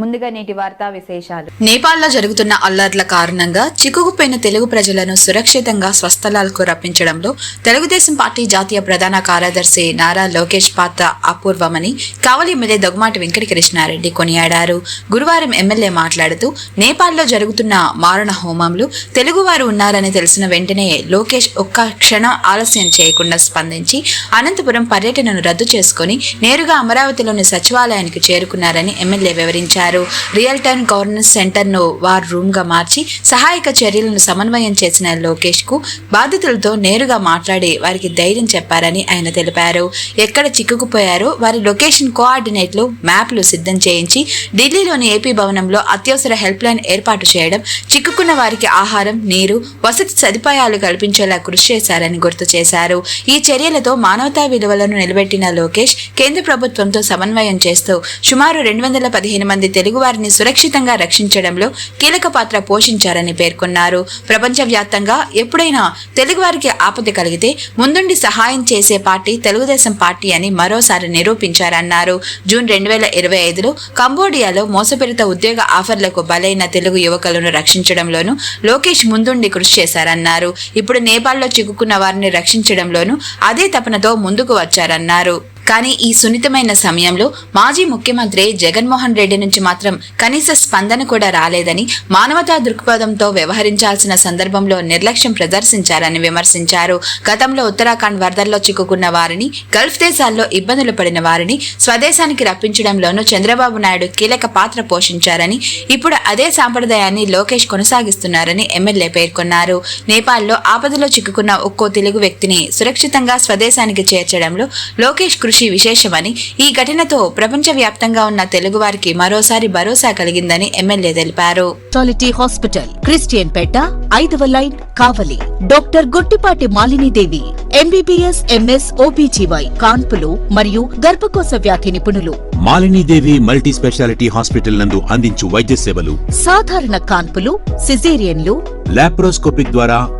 ముందుగా నేటి వార్తా విశేషాలు. నేపాల్లో జరుగుతున్న అల్లర్ల కారణంగా చిక్కుకుపోయిన తెలుగు ప్రజలను సురక్షితంగా స్వస్థలాలకు రప్పించడంలో తెలుగుదేశం పార్టీ జాతీయ ప్రధాన కార్యదర్శి నారా లోకేష్ పాత్ర అపూర్వమని కావలి ఎమ్మెల్యే దొగమాటి వెంకటకృష్ణారెడ్డి కొనియాడారు. గురువారం ఎమ్మెల్యే మాట్లాడుతూ నేపాల్లో జరుగుతున్న మారణ హోమంలో తెలుగువారు ఉన్నారని తెలిసిన వెంటనే లోకేష్ ఒక్క క్షణం ఆలస్యం చేయకుండా స్పందించి అనంతపురం పర్యటనను రద్దు చేసుకుని నేరుగా అమరావతిలోని సచివాలయానికి చేరుకున్నారని ఎమ్మెల్యే వివరించారు. రియల్ టైమ్ గవర్నెన్స్ సెంటర్ను వార్ రూమ్గా మార్చి సహాయక చర్యలను సమన్వయం చేసిన లోకేష్కు బాధితులతో నేరుగా మాట్లాడి వారికి ధైర్యం చెప్పారని ఆయన తెలిపారు. ఎక్కడ చిక్కుకుపోయారో వారి లొకేషన్ కోఆర్డినేట్లు మ్యాప్లు సిద్ధం చేయించి ఢిల్లీలోని ఏపీ భవనంలో అత్యవసర హెల్ప్ లైన్ ఏర్పాటు చేయడం చిక్కుకున్న వారికి ఆహారం నీరు వసతి సదుపాయాలు కల్పించేలా కృషి చేశారని గుర్తు చేశారు. ఈ చర్యలతో మానవతా విలువలను నిలబెట్టిన లోకేష్ కేంద్ర ప్రభుత్వంతో సమన్వయం చేస్తూ సుమారు రెండు వందల పదిహేను మంది తెలుగువారిని సురక్షితంగా రక్షించడంలో కీలక పాత్ర పోషించారని పేర్కొన్నారు. ప్రపంచవ్యాప్తంగా ఎప్పుడైనా తెలుగువారికి ఆపద కలిగితే ముందుండి సహాయం చేసే పార్టీ తెలుగుదేశం పార్టీ అని మరోసారి నిరూపించారన్నారు. జూన్ రెండు వేల ఇరవై ఐదులో కంబోడియాలో మోసపేరిత ఉద్యోగ ఆఫర్లకు బలైన తెలుగు యువకులను రక్షించడంలోనూ లోకేష్ ముందుండి కృషి చేశారన్నారు. ఇప్పుడు నేపాల్లో చిక్కుకున్న వారిని రక్షించడంలోనూ అదే తపనతో ముందుకు వచ్చారన్నారు. కానీ ఈ సున్నితమైన సమయంలో మాజీ ముఖ్యమంత్రి జగన్మోహన్ రెడ్డి నుంచి మాత్రం కనీస స్పందన కూడా రాలేదని మానవతా దృక్పథంతో వ్యవహరించాల్సిన సందర్భంలో నిర్లక్ష్యం ప్రదర్శించారని విమర్శించారు. గతంలో ఉత్తరాఖండ్ వరదల్లో చిక్కుకున్న వారిని గల్ఫ్ దేశాల్లో ఇబ్బందులు పడిన వారిని స్వదేశానికి రప్పించడంలోనూ చంద్రబాబు నాయుడు కీలక పాత్ర పోషించారని ఇప్పుడు అదే సాంప్రదాయాన్ని లోకేష్ కొనసాగిస్తున్నారని ఎమ్మెల్యే పేర్కొన్నారు. నేపాల్లో ఆపదలో చిక్కుకున్న ఒక్కో తెలుగు వ్యక్తిని సురక్షితంగా స్వదేశానికి చేర్చడంలో లోకేష్ కృషి విశేషమని ఈ ఘటనతో ప్రపంచవ్యాప్తంగా ఉన్న తెలుగువారికి మరోసారి భరోసా కలిగిందని ఎమ్మెల్యే తెలిపారు. హాస్పిటల్ క్రిస్టియన్ పేట ఐదవ line Kavali. Doctor Gottipati Malinidevi MBBS MS OBGY కాన్పులు మరియు గర్భకోశ వ్యాధి నిపుణులు. మాలినీదేవి మల్టీ స్పెషాలిటీ హాస్పిటల్ నందు అందించు వైద్య సేవలు. సాధారణ కాన్పులు సిజేరియన్లు. లాప్రోస్కోపిక్ ద్వారా